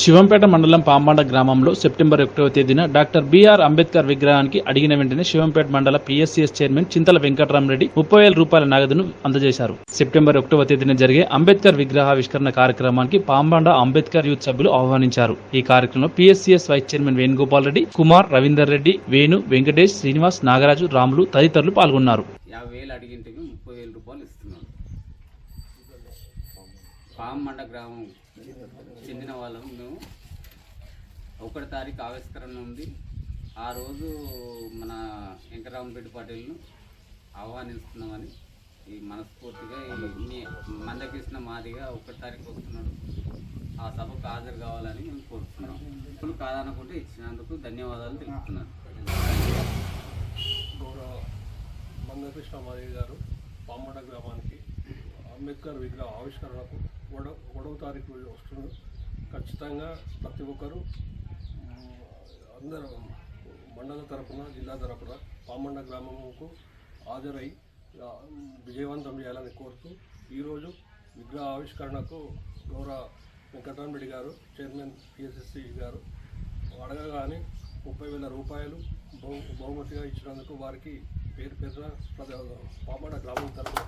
శివంపేట మండలం పాంబాండ గ్రామంలో సెప్టెంబర్ ఒకటవ తేదీన డాక్టర్ బీఆర్ అంబేద్కర్ విగ్రహానికి అడిగిన వెంటనే శివంపేట మండల పిఎస్సిఎస్ చైర్మన్ చింతల వెంకటరామరెడ్డి ముప్పై వేల రూపాయల నగదును అందజేశారు. సెప్టెంబర్ ఒకటవ తేదీన జరిగే అంబేద్కర్ విగ్రహావిష్కరణ కార్యక్రమానికి పాంబాండ అంబేద్కర్ యూత్ సభ్యులు ఆహ్వానించారు. ఈ కార్యక్రమంలో PSCS vice chairman Venugopal Reddy Kumar Raveender Reddy Venu Venkatesh Srinivas Nagaraju Ramulu తదితరులు పాల్గొన్నారు. రూపాయలు గ్రామం. వాళ్ళం మేము. ఒకటి తారీఖు ఆవిష్కరణ ఉంది. ఆ రోజు మన వెంకటరామరెడ్డి పటేల్ను ఆహ్వానిస్తున్నామని ఈ మనస్ఫూర్తిగా ఈ మందకృష్ణ మాదిగా ఒకటి తారీఖు వస్తున్నాడు. ఆ సభకు హాజరు కావాలని మేము కోరుతున్నాం. ఇప్పుడు కాదనుకుంటే ఇచ్చినందుకు ధన్యవాదాలు తెలుపుతున్నాను. గౌరవ మందకృష్ణ మాదిగ గారు పామడ గ్రామానికి అంబేద్కర్ విగ్రహ ఆవిష్కరణకు గొడవ గొడవ తారీఖు వస్తున్నాడు ఖచ్చితంగా ప్రతి ఒక్కరూ అందరూ మండల తరపున జిల్లా తరపున పామండ గ్రామంకు హాజరై విజయవంతం చేయాలని కోరుతూ ఈరోజు విగ్రహ ఆవిష్కరణకు గౌరవ వెంకటరామరెడ్డి గారు చైర్మన్ పిఎస్ఎస్సి గారు అడగగానే ముప్పై వేల రూపాయలు బహు బహుమతిగా ఇచ్చినందుకు వారికి పేరు పేరున పామండ గ్రామం తరపున